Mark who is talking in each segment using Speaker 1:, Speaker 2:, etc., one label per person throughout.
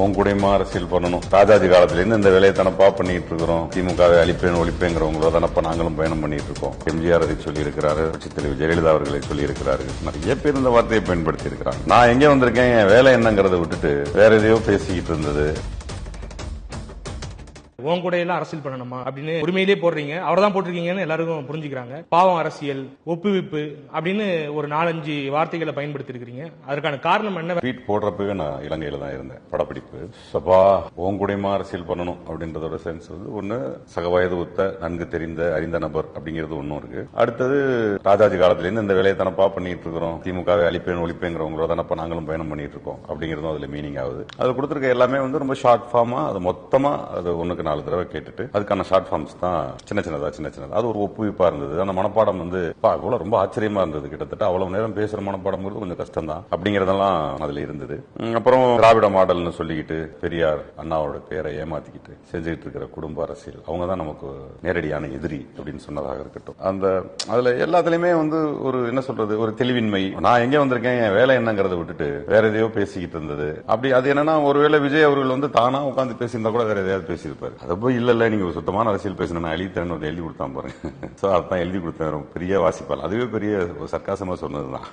Speaker 1: உன் கூடயுமா அரசியல் பண்ணணும். ராஜாஜி காலத்துல இருந்து இந்த வேலையை தானப்பா பண்ணிட்டு இருக்கிறோம். திமுகவை அழிப்பேன் ஒழிப்பேங்கிறவங்களோ தானப்பா நாங்களும் பயணம் பண்ணிட்டு இருக்கோம். எம்ஜிஆர் அதை சொல்லி இருக்கிறாரு தலைவர் ஜெயலலிதா அவர்களை சொல்லி இருக்கிறாரு நிறைய பேர் இந்த வார்த்தையை பயன்படுத்தி இருக்கிறாங்க நான் எங்க வந்திருக்கேன்? என் வேலை என்னங்கிறத விட்டுட்டு வேற எதையோ பேசிக்கிட்டு இருந்தது.
Speaker 2: உன் கூட எல்லாம் அரசியல் பண்ணணுமா அப்படின்னு உரிமையிலே போடுறீங்க. அவர் தான் போட்டிருக்கீங்கன்னு எல்லாருக்கும் புரிஞ்சுக்கிறாங்க. பாவம் அரசியல் ஒப்புவிப்பு அப்படின்னு ஒரு நாலஞ்சு வார்த்தைகளை பயன்படுத்தி இருக்கிறீங்க அதற்கான காரணம் என்ன?
Speaker 1: ட்வீட் போடுறப்பவே நான் இலங்கையில தான் இருந்தேன். படப்பிடிப்பு. சபா உன் அரசியல் பண்ணணும் அப்படின்றதோட சென்ஸ் வந்து ஒண்ணு சகவயது ஒத்த நன்கு தெரிந்த அறிந்த நபர் அப்படிங்கிறது ஒன்னும் இருக்கு. அடுத்தது ராஜாஜி காலத்துல இருந்து இந்த வேலையை தனப்பா பண்ணிட்டு இருக்கிறோம் திமுகவை அழிப்பேன் ஒழிப்பேங்கிறவங்களோட தனப்பா நாங்களும் பயணம் பண்ணிட்டு இருக்கோம் அப்படிங்கிறதும் அதுல மீனிங் ஆகுது. அது கொடுத்துருக்க எல்லாமே வந்து ரொம்ப ஷார்ட் ஃபார்மா அது மொத்தமா அது ஒண்ணுக்கு நாலு தடவை கேட்டுட்டு அதுக்கான ஷார்ட் ஃபார்ம்ஸ் தான் சின்ன சின்னதா சின்ன சின்னதா. அது ஒரு ஒப்புவிப்பா இருந்தது. அந்த மனப்பாடம் வந்து பா, ரொம்ப ஆச்சரியமா இருந்தது கிட்டத்தட்ட. அவ்வளவு நேரம் பேசுற மனப்பாடம்ங்கிறது கொஞ்சம் கஷ்டம் தான் அப்படிங்கறதெல்லாம் அதுல இருந்தது. அப்புறம் திராவிட மாடல்னு சொல்லிக்கிட்டு பெரியார் அண்ணாவோட பேரை ஏமாத்திக்கிட்டு செஞ்சுக்கிட்டு இருக்கிற குடும்ப அரசியல் அவங்க தான் நமக்கு நேரடியான எதிரி அப்படின்னு சொன்னதாக இருக்கட்டும். அந்த அதுல எல்லாத்துலயுமே வந்து ஒரு என்ன சொல்றது ஒரு தெளிவின்மை. நான் எங்க வந்திருக்கேன் என் வேலை என்னங்கறத விட்டுட்டு வேற எதையோ பேசிக்கிட்டு இருந்தது. அப்படி அது என்னன்னா ஒருவேளை விஜய் அவர்கள் வந்து தானா உட்காந்து பேசியிருந்தா கூட வேற எதையாவது பேசியிருப்பாரு. அதை போய் இல்ல இல்ல நீங்க ஒரு சுத்தமான அரசியல் பேசணும் நான் எழுதித்தரேன்னு ஒரு எழுதி கொடுத்தான் பாருங்க. சோ அதான் எழுதி கொடுத்தேன் பெரிய வாசிப்பால் அதுவே பெரிய ஒரு சர்க்காசமா சொன்னதுதான்.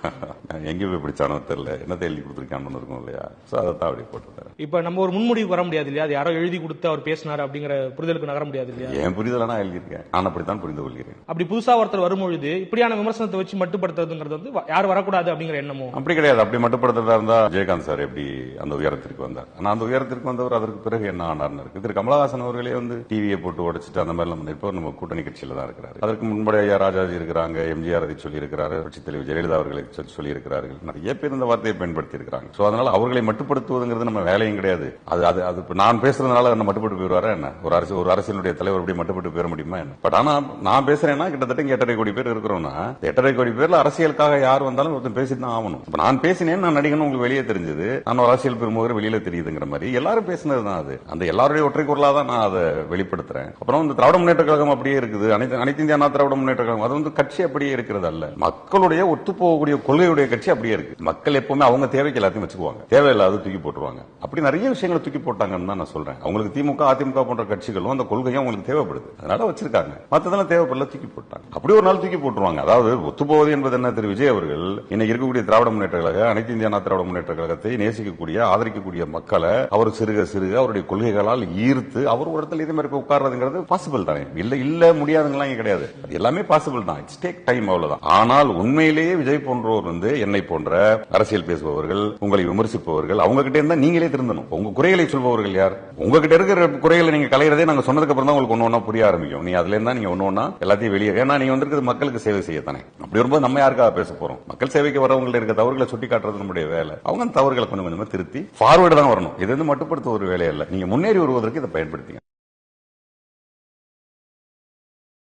Speaker 1: எங்க போய் பிடிச்சானோ தெரியல. என்னத்தை எழுதி கொடுத்துருக்கான்னு இருக்கும் இல்லையா? சோ அதை தான் அப்படி போட்டுருக்காரு
Speaker 2: இப்ப நம்ம ஒரு முன்முடிவு வர முடியாது இல்லையா? அது யாரோ எழுதி கொடுத்து அவர் பேசினார் அப்படிங்கிற புரிதலுக்கு நகர முடியாது இல்லையா?
Speaker 1: என் புரிதலை நான் எழுதியிருக்கேன். நான் அப்படித்தான் புரிந்து கொள்கிறேன்.
Speaker 2: அப்படி புதுசா ஒருத்தர் வரும்பொழுது இப்படியான விமர்சனத்தை வச்சு மட்டுப்படுத்துறதுங்கிறது வந்து யாரும் வரக்கூடாது அப்படிங்கிற எண்ணமும்
Speaker 1: அப்படி கிடையாது. அப்படி மட்டுப்படுத்துறதா இருந்தா ஜெயகாந்த் சார் எப்படி அந்த உயரத்திற்கு வந்தார்? ஆனா அந்த உயரத்திற்கு வந்தவர் அதற்கு பிறகு என்ன ஆனார்னு இருக்கு. திரு. கமலஹாசன் அவர்களே வந்து டிவியை போட்டு உடைச்சிட்டு அந்த மாதிரி நம்ம இப்போ நம்ம கூட்டணி கட்சியில தான் இருக்கிறாரு. அதற்கு முன்படி ஐயா ராஜாஜி இருக்கிறாங்க எம்ஜிஆர் அதை சொல்லி இருக்கிறாரு கட்சித் தலைவர் ஜெயலலிதா அவர்களை சொல்லி- இருக்கிறார்கள் நிறைய பேர் இந்த வார்த்தையை பயன்படுத்தி இருக்கிறாங்க சோ அதனால அவர்களை மட்டுப்படுத்துவதுங்கிறது நம்ம வேலையும் கிடையாது. அது அது அது நான் பேசுறதுனால என்ன மட்டுப்பட்டு போயிடுவாரா என்ன? ஒரு அரசு ஒரு அரசியலுடைய தலைவர் அப்படி மட்டுப்பட்டு போயிட முடியுமா என்ன? பட் ஆனா நான் பேசுறேன்னா கிட்டத்தட்ட இங்க எட்டரை கோடி பேர் இருக்கிறோம்னா எட்டரை கோடி பேர்ல அரசியலுக்காக யார் வந்தாலும் ஒருத்தன் பேசிட்டு தான் ஆகணும். இப்ப நான் பேசினேன் நான் நடிகனும் உங்களுக்கு வெளியே தெரிஞ்சது நான் ஒரு அரசியல் பெருமுகர் வெளியில தெரியுதுங்கிற மாதிரி எல்லாரும் பேசினது தான் அது. அந்த எல்லாருடைய ஒற்றை குரலா தான் நான் அதை வெளிப்படுத்துறேன். அப்புறம் இந்த திராவிட முன்னேற்ற கழகம் அப்படியே இருக்குது. அனைத்து அனைத்து இந்திய அண்ணா திராவிட முன்னேற்ற கழகம். அது வந்து கட்சி அப்படியே இருக்கிறது அல்ல. மக்களுடைய ஒத்து போகக்கூடிய கொள்கையுடைய கட்சி அப்படியே இருக்கு. மக்கள் எப்பவுமே அவங்க தேவைக்கு எல்லாத்தையும் வச்சுக்குவாங்க. தேவையில்லாத தூக்கி போட்டுருவாங்க. அப்படி நிறைய விஷயங்களை தூக்கி போட்டாங்கன்னு தான் நான் சொல்றேன். அவங்களுக்கு திமுக அதிமுக போன்ற கட்சிகளும் அந்த கொள்கையும் அவங்களுக்கு தேவைப்படுது. அதனால வச்சிருக்காங்க. மத்ததெல்லாம் தேவைப்படல தூக்கி போட்டாங்க. அப்படி ஒரு நாள் தூக்கி போட்டுருவாங்க. அதாவது ஒத்துப்போவது என்பது என்ன திரு விஜய் அவர்கள்? இன்னைக்கு இருக்கக்கூடிய திராவிட முன்னேற்ற கழக அனைத்து இந்திய அண்ணா திராவிட முன்னேற்ற கழகத்தை நேசிக்கக்கூடிய ஆதரிக்கக்கூடிய மக்களை அவர் சிறுக சிறுக அவருடைய கொள்கைகளால் ஈர்த்து அவர் ஒரு இடத்துல இதே மாதிரி உட்கார்றதுங்கிறது பாசிபிள் தானே. இல்ல இல்ல முடியாதுங்கலாம் கிடையாது. அது எல்லாமே பாசிபிள் தான். இட்ஸ் டேக் டைம் அவ்வளவுதான். ஆனால் உண்மையிலேயே விஜய் போன்றோர் வந்து என்னை போன்ற அரசியல் பேசுபவர்கள் உங்களை விமர்சிப்பவர்கள் அவங்க கிட்ட இருந்தா நீங்களே திருந்தணும். உங்க குறைகளை சொல்பவர்கள் யார்? உங்ககிட்ட இருக்கிற குறைகளை நீங்க கலையிறதே நாங்க சொன்னதுக்கு அப்புறம் தான் உங்களுக்கு ஒன்னு ஒண்ணா புரிய ஆரம்பிக்கும். நீ அதுல இருந்தா நீங்க ஒன்னு ஒண்ணா எல்லாத்தையும் வெளியே ஏன்னா நீங்க வந்திருக்கிறது மக்களுக்கு சேவை செய்ய தானே அப்படி வரும்போது நம்ம யாருக்காக பேச போறோம்? மக்கள் சேவைக்கு வரவங்கள்ட்ட இருக்க தவறுகளை சுட்டி காட்டுறது நம்முடைய வேலை. அவங்க தவறுகளை கொஞ்சம் கொஞ்சமா திருத்தி ஃபார்வர்டு தான் வரணும். இது வந்து மட்டுப்படுத்த ஒரு வேலை இல்ல நீங்க முன்னேறி வருவதற்கு இதை பயன்படுத்திங்க.